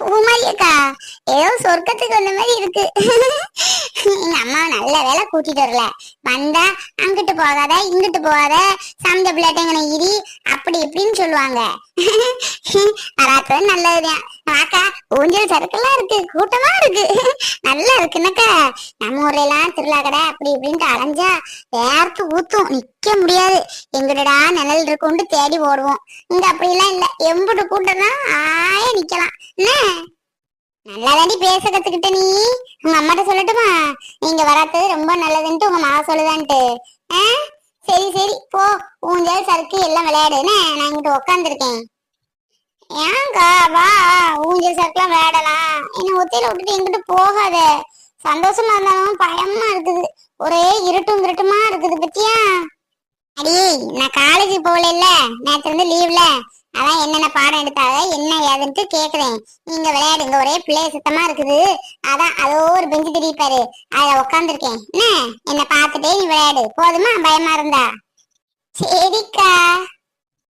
பூமாரியக்கா ஏதோ சொர்க்கத்துக்கு வந்த மாதிரி இருக்கு. எங்க அம்மா நல்ல வேலை கூட்டிட்டு வரல. வந்தா அங்கிட்டு போகாத இங்கிட்டு போகாத சமந்த பிள்ளைட்டங்கனை இடி அப்படி இப்படின்னு சொல்லுவாங்க. வராத்தது நல்லதுதான். வாக்கா ஊஞ்சல் சரக்கெல்லாம் இருக்கு கூட்டமா இருக்கு. நல்லா இருக்குன்னாக்கா நம்ம ஊர்ல எல்லாம் திருவிழா கடை அப்படி இப்படின்ட்டு அலைஞ்சா வேர்த்து ஊத்தும். நிக்க முடியாது. எங்கடா நிழல் இருக்கும்னு தேடி ஓடுவோம். இங்க அப்படிலாம் இல்ல. எம்புட்டு கூட்டம் ஆய நிக்கலாம். என்ன? நல்லா தாண்டி பேச கத்துக்கிட்ட நீ? உங்க அம்மாட்ட சொல்லட்டுமா? நீங்க வராதது ரொம்ப நல்லதுன்ட்டு உங்க மாவ சொல்லுதான்ட்டு. ஆ? சரி சரி. போ. ஊஞ்சல் சறுக்கு எல்லாம் விளையாடுன்னு நான் இங்கிட்டு உக்காந்துருக்கேன். ஏங்கா வா. ஊஞ்சல் சறுக்குலாம் விளையாடலாம். என்ன ஒத்தையில விட்டுட்டு எங்கிட்டு போகாத. சந்தோஷமா இருந்தாலும் பயமா இருக்குது. ஒரே இருட்டும் இருட்டுமா இருக்குது பத்தியா? அடி நான் காலேஜ் போகல நேத்து வந்து லீவ்ல அதான் என்னென்ன பாடம் எடுத்தாங்க என்ன ஏதுன்ட்டு கேக்குறேன் நீங்க விளையாடுங்க ஒரே பிள்ளை சுத்தமா இருக்குது. அதான் அதோ ஒரு பெஞ்சு திரிப்பாரு அதுல உட்காந்துருக்கேன் என்ன? என்ன பார்த்துட்டே நீ விளையாடு. போதுமா? பயமா இருந்தா? சரிக்கா.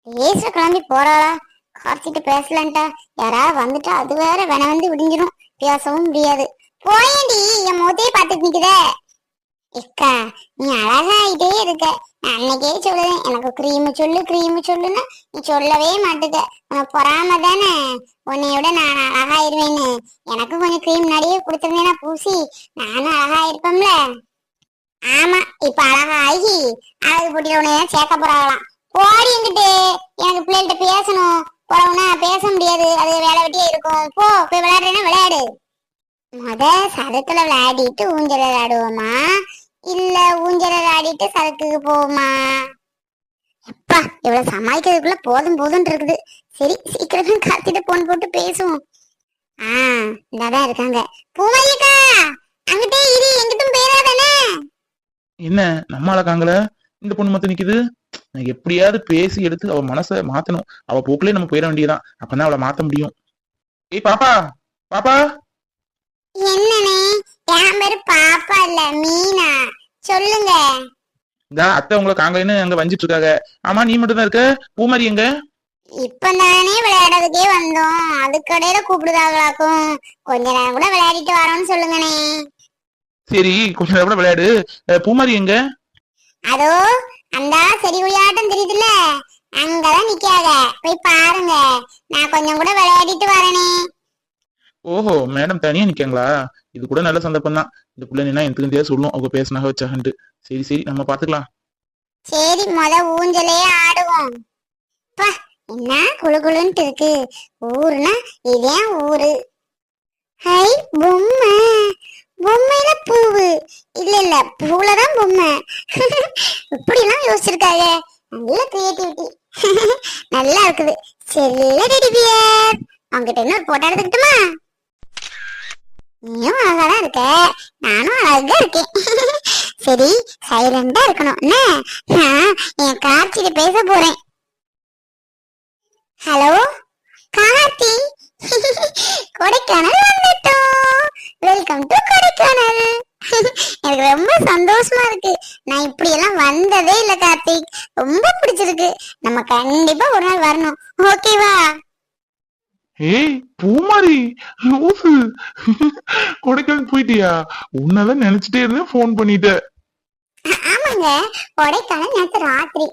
பேசுற கிளம்பி போறாளா? கார்த்திட்டு பேசலன்ட்டா. யாராவது வந்துட்டா? அது வேற வேணா வந்து விடிஞ்சிடும் பேசவும் முடியாது. போயேண்டி என் முகத்தையே பார்த்துட்டு நிக்குதே. இக்கா நீ அழகாயிட்டே இருக்க. நான் அன்னைக்கே சொல்லுவேன் எனக்கு க்ரீம் சொல்லு க்ரீம் சொல்லுன்னு. நீ சொல்லவே மாட்டுக்க. உனக்கு பொறாம தானே? உன்னையோட நான் அழகாயிருவேன்னு எனக்கு கொஞ்சம் க்ரீம் நிறைய கொடுத்துருந்தேன்னா பூசி. நானும் அழகாயிருப்பேன்ல ஆமா இப்ப அழகாகி அழகு போட்டியில உன்னைய சேர்க்க போறாங்களாம். போடி எங்கிட்டு எனக்கு பிள்ளைகிட்ட பேசணும். போறவனா பேச முடியாது. அது வேலை வெட்டியே இருக்கும். போ போய் விளையாடுறேன்னா விளையாடு. முத சதத்துல விளையாடிட்டு ஊஞ்சல் விளையாடுவோமா? இல்ல ஊஞ்சல் விளையாடிட்டு சதுக்குக்கு போவோமா? அப்பா இவ்வளவு சமாளிக்கிறதுக்குள்ள போதும் போதும் இருக்குது. சரி சீக்கிரமா காத்திட்டு போன் போட்டு பேசுவோம். ஆ இந்தாதான் இருக்காங்க. பூமையக்கா அங்கிட்டே இரு எங்கிட்டும் பேராதானே என்ன? நம்ம அழகாங்கள இந்த பொண்ணு மத்த நிக்குது. நான் எப்படியாவது பேசி எடுத்து அவ மனசை மாத்தணும். அவ போக்குலயே நம்ம போயிட வேண்டியதான் அப்பதான் அவளை மாத்த முடியும். ஏய் பாப்பா பாப்பா. என்னனே என் பேரு பாப்பா இல்ல மீனா. சொல்லுங்க. இந்த அத்தை உங்களை காங்கன்னு அங்க வஞ்சிட்டு இருக்காங்க ஆமா நீ மட்டும் தான் இருக்க? பூமாரி எங்க? இப்ப தானே விளையாடுறதுக்கே வந்தோம். அதுக்கடையில கூப்பிடுதாங்களாக்கும். கொஞ்ச நேரம் கூட விளையாடிட்டு வரோம்னு சொல்லுங்கண்ணே. சரி கொஞ்ச நேரம் கூட விளையாடு. அஹ், பூமாரி எங்க? அதோ அந்த செடி உயாட்டம் தெரியுதுல்ல? அங்கதான் நிக்காத. போய் பாருங்க. நான் கொஞ்சம் கூட விளையாடிட்டு வரனே. ஓஹோ மேடம் தனியா நிக்கங்களா? இது கூட நல்ல சந்தர்ப்பம் தான். இந்த பிள்ளை நின்னா எனக்கு தெரியாது சொல்லும். அவங்க பேசினாக வச்சாகன்ட்டு சரி சரி நம்ம பாத்துக்கலாம். சரி முத ஊஞ்சலே ஆடுவோம். என்ன குளுகுளுன்ட்டு இருக்கு? ஊருனா இதே ஊரு. ஹை பொம்மை. பொம்மையில பூவு. இல்ல இல்ல பூலதான் பொம்மை. இப்படிலாம் யோசிச்சிருக்காங்க நல்ல கிரியேட்டிவிட்டி நல்லா இருக்குது. செல்ல டெடிபியர் அவங்கிட்ட இன்னொரு போட்டோ எடுத்துக்கிட்டுமா? நீயும் அழகாதான் இருக்க. நானும் அழகா இருக்கேன். சரி சைலண்டா இருக்கணும். என்ன? நான் என் கார்த்திகிட்ட பேச போறேன். ஹலோ கார்த்தி? கொடைக்கானல் வந்துட்டோம். Welcome to Kodaikanal. எனக்கு ரொம்ப சந்தோஷமா இருக்கு. நான் இப்படி எல்லாம் வந்ததே இல்ல கார்த்திக். ரொம்ப பிடிச்சிருக்கு. நம்ம கண்டிப்பா ஒரு நாள் வரணும். ஓகேவா ஏய் பூமாரி லூசு. கொடைக்கானல் போயிட்டியா? உன்னதான் நினைச்சிட்டே இருந்தேன் போன் பண்ணிட்ட ஆமாங்க கொடைக்கானல் நேற்று ராத்திரி.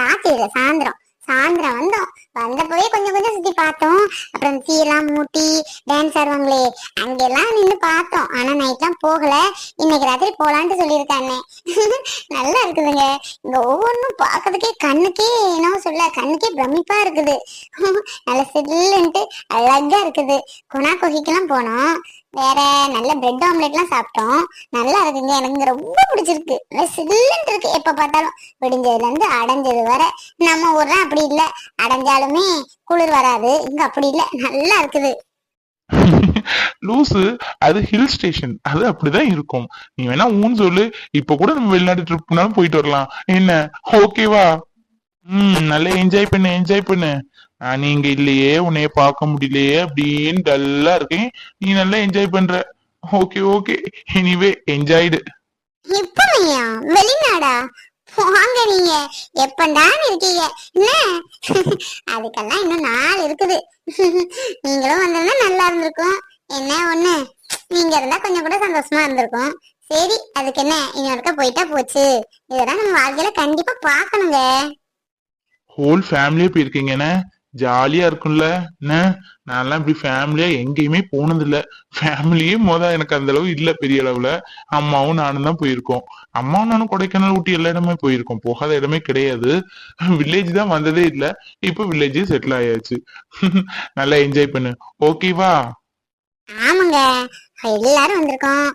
ராத்திரி இல்ல சாயந்தரம். சாயந்தரம் வந்தோம். வந்தப்பவே கொஞ்சம் கொஞ்சம் சுத்தி பார்த்தோம். அப்புறம் சீலாம் மூட்டி டான்ஸ் ஆடுவாங்களே அங்கெல்லாம் நின்னு பார்த்தோம். ஆனா நைட்லாம் போகல. இன்னைக்கு ராத்திரி போலான்ட்டு சொல்லியிருக்கானே நல்லா இருக்குதுங்க. இங்க ஒவ்வொன்றும் பார்க்கறதுக்கே கண்ணுக்கே என்ன சொல்ல கண்ணுக்கே பிரமிப்பா இருக்குது. நல்ல சில்லுன்ட்டு அழகா இருக்குது. குணா குகைக்கெல்லாம் போனோம். வேற நல்ல பிரெட் ஆம்லெட்லாம் சாப்பிட்டோம். நல்லா இருக்குங்க எனக்கு ரொம்ப பிடிச்சிருக்கு. நல்ல இருக்கு. எப்ப பார்த்தாலும் விடிஞ்சதுல இருந்து அடைஞ்சது வர நம்ம ஊர்ல அப்படி இல்ல. அடைஞ்சாலுமே குளிர் வராது. இங்க அப்படி இல்ல. நல்லா இருக்குது. லூசு அது ஹில் ஸ்டேஷன் அது அப்படிதான் இருக்கும். நீ வேணா ஊன்னு சொல்லு. இப்ப கூட நம்ம வெளிநாட்டு ட்ரிப்னாலும் போயிட்டு வரலாம். என்ன? ஓகேவா ம் நல்லா என்ஜாய் பண்ணு என்ஜாய் பண்ணு. நீங்க இல்லையே உன்னைய பார்க்க முடியலையே அப்படின்னு டல்லா இருக்கேன். நீ நல்லா என்ஜாய் பண்ற. ஓகே ஓகே எனிவே என்ஜாய்டு இப்பமையா வெளிநாடா? வாங்க நீங்க. எப்பண்டான்னு இருக்கீங்க? என்ன? அதுக்கெல்லாம் இன்னும் நாள் இருக்குது. நீங்களும் வந்திருந்தா நல்லா இருந்திருக்கும். என்ன ஒண்ணு? நீங்க இருந்தா கொஞ்சம் கூட சந்தோஷமா இருந்திருக்கும். சரி அதுக்கு என்ன? இன்னொருக்க போயிட்டா போச்சு. இதெல்லாம் நம்ம வாழ்க்கையில கண்டிப்பா பார்க்கணுங்க. ஹோல் ஃபேமிலியா போயிருக்கீங்கண்ணே ஜாலியா இருக்கும்ல? என்ன? நான்லாம் இப்படி ஃபேமிலியா எங்கேயுமே போனது இல்ல ஃபேமிலியே மொத எனக்கு அந்த அளவு இல்ல பெரிய அளவுல. அம்மாவும் நானும் தான் போயிருக்கோம். அம்மாவும் நானும் கொடைக்கானல் ஊட்டி எல்லா இடமே போயிருக்கோம். போகாத இடமே கிடையாது. வில்லேஜ் தான் வந்ததே இல்ல. இப்போ வில்லேஜே செட்டில் ஆயாச்சு. நல்லா என்ஜாய் பண்ணு. ஓகேவா ஆமாங்க. எல்லாரும் வந்திருக்கோம்.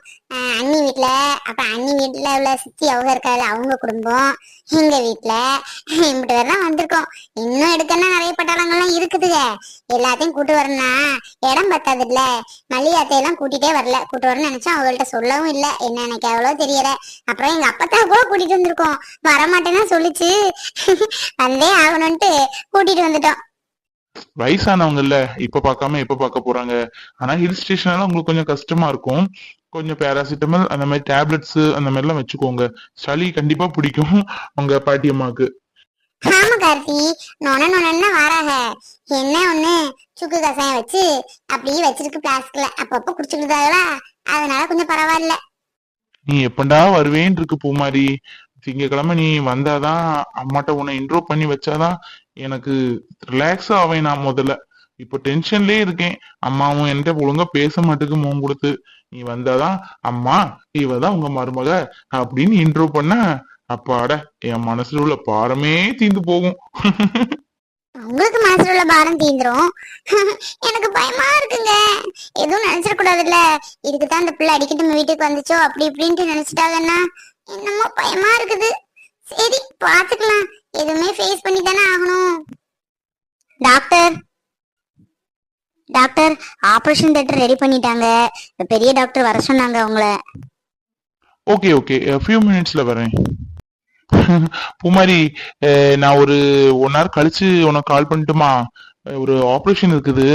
அண்ணி வீட்டுல அப்ப அண்ணி வீட்டுல உள்ள சித்தி அவங்க இருக்காது அவங்க குடும்பம். எங்க வீட்டுல இப்படி பேர் வந்திருக்கோம். இன்னும் எடுக்கன்னா நிறைய பட்டாளங்கள்லாம் இருக்குதுங்க. எல்லாத்தையும் கூட்டு வரணும்னா இடம் பத்தாது இல்ல மல்லிகாத்தையெல்லாம் கூட்டிட்டே வரல. கூட்டு வரணும்னு நினைச்சோம் அவங்கள்ட்ட சொல்லவும் இல்ல. என்ன எனக்கு எவ்வளோ தெரியல. அப்புறம் எங்க அப்பத்தா கூட கூட்டிட்டு வந்திருக்கோம். வரமாட்டேன்னா சொல்லிச்சு. வந்தே ஆகணும்ட்டு கூட்டிட்டு வந்துட்டோம். வயசானவங்கல்ல இப்ப பார்க்காம எப்ப பார்க்க போறாங்க? ஆனா ஹில் ஸ்டேஷனால உங்களுக்கு கொஞ்சம் கஷ்டமா இருக்கும். கொஞ்சம் பேராசிட்டமல் அந்த மாதிரி டேப்லெட்ஸ் அந்த மாதிரி எல்லாம் வச்சுக்கோங்க. சளி கண்டிப்பா பிடிக்கும் உங்க பாட்டியம்மாக்கு ஆமா கார்த்தி. நொன நொனன்னா வராக என்ன ஒண்ணு? சுக்கு கசாயம் வச்சு அப்படியே வச்சிருக்கு பிளாஸ்க்ல அப்பப்ப குடிச்சுக்கிட்டாங்களா அதனால கொஞ்சம் பரவாயில்ல. நீ எப்பண்டா வருவேன்னு இருக்கு பூமாரி. திங்கக்கிழமை நீ வந்தாதான் அம்மாட்ட உன்னை இன்ட்ரோ பண்ணி வச்சாதான் எனக்கு ரிலாக்ஸ் ஆவேன் நான் முதல்ல. இப்போ டென்ஷன்லயே இருக்கேன். அம்மாவும் என்கிட்ட ஒழுங்கா பேச மாட்டுக்கு மோம் கொடுத்து நீ வந்தாதான் அம்மா இவதான் உங்க மருமக அப்படின்னு இன்ட்ரோ பண்ண அப்பாட என் மனசுல உள்ள பாரமே தீந்து போகும். உங்களுக்கு மனசுல உள்ள பாரம் தீந்துரும். எனக்கு பயமா இருக்குங்க. எதுவும் நினைச்சிட கூடாதுல்ல இதுக்குதான் இந்த பிள்ளை அடிக்கடி நம்ம வீட்டுக்கு வந்துச்சோ அப்படி இப்படின்ட்டு நினைச்சிட்டாங்கன்னா என்னமோ பயமா இருக்குது. சரி பாத்துக்கலாம் எதுவுமே ஃபேஸ் பண்ணி தானே ஆகணும். Doctor. Doctor operation theatre ready பண்ணிட்டாங்க. பெரிய டாக்டர் வர சொன்னாங்க உங்கள. ஓகே ஓகே ஃபியூ மினிட்ஸ்ல வரேன். பூமாரி நான் ஒரு ஒன் ஹவர் கழிச்சு உனக்கு கால் பண்ணட்டுமா? ஒரு ஆபரேஷன் இருக்குது.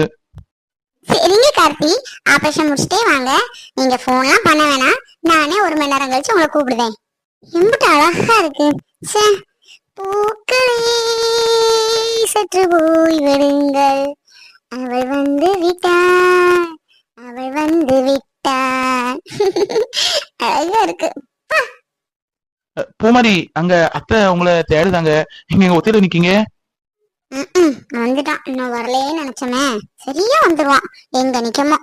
சரிங்க கார்த்தி. ஆபரேஷன் முடிச்சிட்டே வாங்க. நீங்க போன்லாம் பண்ண வேணாம். நானே ஒரு மணி நேரம் கழிச்சு உங்களை கூப்பிடுவேன். எம்பிட்டு அழகா இருக்கு. ச்சே பூக்களே சற்று போய் விடுங்கள். அவள் வந்து விட்டாள். அவள் வந்து விட்டாள். அழகா இருக்கு. பூமாரி அங்க அத்தை உங்களை தேடுதாங்க. நீங்க எங்க ஒத்தையில நிக்கீங்க? வந்துட்டான். இன்னும் வரலையே நினைச்சோமே. சரியா வந்துருவான். எங்க நிக்கமோ.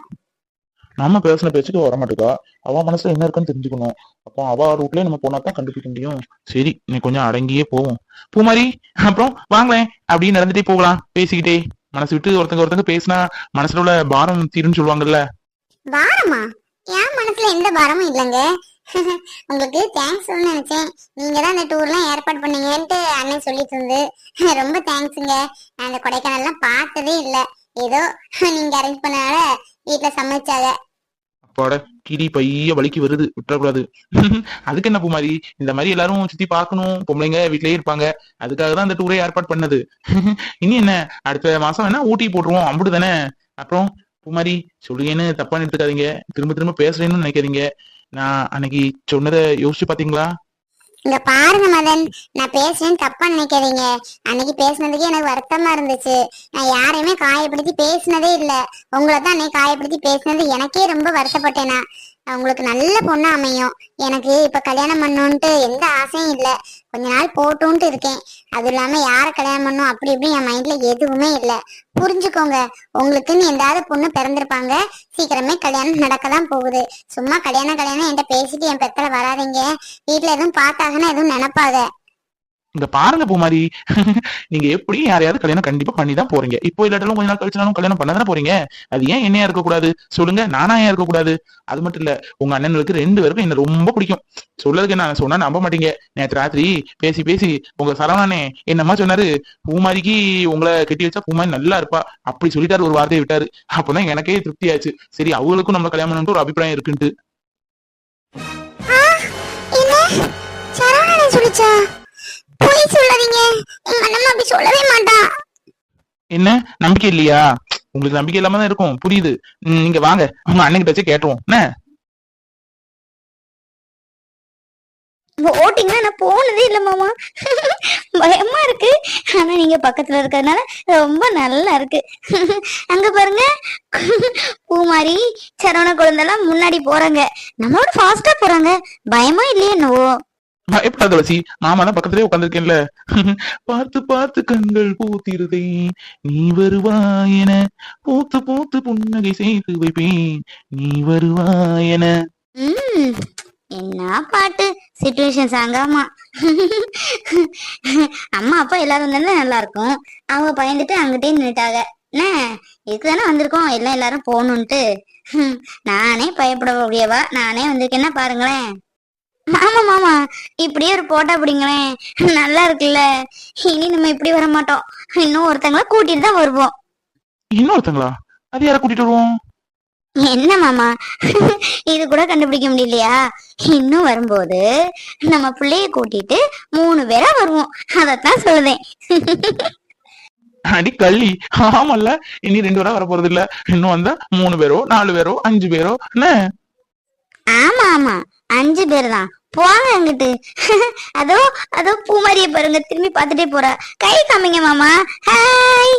நம்ம பேசின பேச்சுக்கு வர மாட்டேக்கா? அவ மனசுல என்ன இருக்குன்னு தெரிஞ்சுக்கணும். அப்போ அவ ரூட்லயே நம்ம போனா தான் கண்டுபிடிக்க முடியும். சரி நீ கொஞ்சம் அடங்கியே போவோம். பூமாரி அப்புறம் வாங்களேன். அப்படியே நடந்துட்டே போகலாம். பேசிக்கிட்டே. மனசு விட்டு ஒருத்தங்க ஒருத்தங்க பேசினா மனசுல உள்ள பாரம் தீருன்னு சொல்லுவாங்கல்ல. பாரமா? என் மனசுல எந்த பாரமும் இல்லைங்க. உங்களுக்கு தேங்க்ஸ் சொல்லணும்னு நினைச்சேன். நீங்க தான் இந்த டூர்லாம் ஏற்பாடு பண்ணீங்கன்ட்டு அண்ணன் சொல்லிட்டு இருந்து. ரொம்ப தேங்க்ஸ்ங்க நான் அந்த கொடைக்கானல்லாம் பார்த்ததே இல்ல. ஏதோ நீங்க அரேஞ்ச் பண்ணனால வீட்டுல சமைச்சாங்க அப்பாட கிடி பைய வலிக்கு வருது விட்டுறக்கூடாது. அதுக்கு என்ன பூமாரி? இந்த மாதிரி எல்லாரும் சுத்தி பாக்கணும் பொம்பளைங்க வீட்லயே இருப்பாங்க. அதுக்காக தான் இந்த டூரே ஏற்பாடு பண்ணது. இனி என்ன? அடுத்த மாசம் வேணா ஊட்டி போட்டுருவோம். அம்புடு தானே. அப்புறம் பூமாரி சொல்லுங்கன்னு தப்பா எடுத்துக்காதீங்க. திரும்ப திரும்ப பேசுறேன்னு நினைக்காதீங்க. நான் அன்னைக்கு சொன்னதை யோசிச்சு பாத்தீங்களா இங்க பாருங்க மதன். நான் பேசுறேன்னு தப்பா நினைக்காதீங்க. அன்னைக்கு பேசுனதுக்கே எனக்கு வருத்தமா இருந்துச்சு. நான் யாரையுமே காயப்படுத்தி பேசினதே இல்ல. உங்களை தான் அன்னைக்கு காயப்படுத்தி பேசினது எனக்கே ரொம்ப வருத்தப்பட்டேனா. உங்களுக்கு நல்ல பொண்ணு அமையும். எனக்கு இப்ப கல்யாணம் பண்ணணுன்ட்டு எந்த ஆசையும் இல்ல. கொஞ்ச நாள் போட்டுன்ட்டு இருக்கேன். அது இல்லாம யார கல்யாணம் பண்ணும்? அப்படி இப்படி என் மைண்ட்ல எதுவுமே இல்ல. புரிஞ்சுக்கோங்க. உங்களுக்குன்னு எந்தாவது பொண்ணு பிறந்திருப்பாங்க. சீக்கிரமே கல்யாணம் நடக்க தான் போகுது. சும்மா கல்யாணம் கல்யாணம் என்கிட்ட பேசிட்டு என் பெத்தல வராதீங்க. வீட்டுல எதுவும் பார்த்தாங்கன்னா எதுவும் நினைப்பாங்க இந்த பாருங்க பூமாரி. நீங்க எப்படி யாரையாவது கல்யாணம் கண்டிப்பா பண்ணி தான் போறீங்க. இப்போ இல்லாட்டாலும் கொஞ்ச நாள் கழிச்சுனாலும் கல்யாணம் பண்ண தானே போறீங்க? அது ஏன் என்னையா இருக்கக்கூடாது சொல்லுங்க நானா ஏன் இருக்கக்கூடாது அது மட்டும் இல்ல உங்க அண்ணனுக்கு ரெண்டு பேருக்கும் என்ன ரொம்ப பிடிக்கும். சொல்லதுக்கு என்ன சொன்னா நம்ப மாட்டீங்க. நேற்று ராத்திரி பேசி பேசி உங்க சரவணனே என்னம்மா சொன்னாரு? பூமாரிக்கு உங்களை கட்டி வச்சா பூமாரி நல்லா இருப்பா. அப்படி சொல்லிட்டாரு ஒரு வார்த்தையை விட்டாரு. அப்பதான் எனக்கே திருப்தி ஆச்சு. சரி அவங்களுக்கும் நம்ம கல்யாணம் ஒரு அபிப்பிராயம் இருக்குன்ட்டு. சொல்லிச்சா? பொய் சொல்லாதீங்க எங்க அண்ணன் அப்படி சொல்லவே மாட்டான் என்ன? நம்பிக்கை இல்லையா? உங்களுக்கு நம்பிக்கை இல்லாம தான் இருக்கும். புரியுது. நீங்க வாங்க. உங்க அண்ணன் கிட்ட வச்சு கேட்டுருவோம். என்ன? போட்டிங்னா நான் போனதே இல்லை மாமா. பயமா இருக்கு. ஆனா நீங்க பக்கத்துல இருக்கிறதுனால ரொம்ப நல்லா இருக்கு. அங்க பாருங்க. பூமாரி சரவண குழந்தெல்லாம் முன்னாடி போறாங்க. நம்மளோட ஃபாஸ்டா போறாங்க. பயமா இல்லையே என்னவோ. பயப்படாத வசி மாமா தான் பக்கத்துலயே உட்காந்துருக்கேன்ல பார்த்து பார்த்து கண்கள் பூத்திருதே. நீ வருவாயென பூத்து பூத்து புன்னகை செய்து வைப்பேன். நீ வருவாயென என்ன பாட்டு? சிச்சுவேஷன் சாங்காமா அம்மா அப்பா எல்லாரும் தானே நல்லா இருக்கும் அவங்க பயந்துட்டு அங்கிட்டே நின்னுட்டாங்க. என்ன இதுக்குதானே வந்திருக்கோம்? எல்லாம் எல்லாரும் போகணுன்ட்டு. நானே நானே பயப்படக்கூடியவா? நானே வந்திருக்கேன்னா பாருங்களேன். மாமா மாமா இப்படியே ஒரு போட்டா பிடிங்களேன் நல்லா இருக்குல்ல. இனி நம்ம இப்படி வர மாட்டோம் இன்னும் ஒருத்தங்கள கூட்டிட்டு தான் வருவோம். இன்னொருத்தங்களா? அது யார கூட்டிட்டு வருவோம்? என்ன மாமா? இது கூட கண்டுபிடிக்க முடியலையா? இன்னும் வரும்போது நம்ம பிள்ளைய கூட்டிட்டு மூணு பேரா வருவோம். அதத்தான் சொல்லுதேன். அடி கள்ளி. ஆமல்ல. இனி ரெண்டு பேரா வர போறது இல்ல இன்னும் வந்தா மூணு பேரோ நாலு பேரோ அஞ்சு பேரோ என்ன? ஆமா ஆமா. அஞ்சு பேர் தான். போங்க அங்கிட்டு அதோ அதோ பூமாரிய பாருங்க. திரும்பி பார்த்துட்டே போறா. கை காமிங்க மாமா. ஹாய்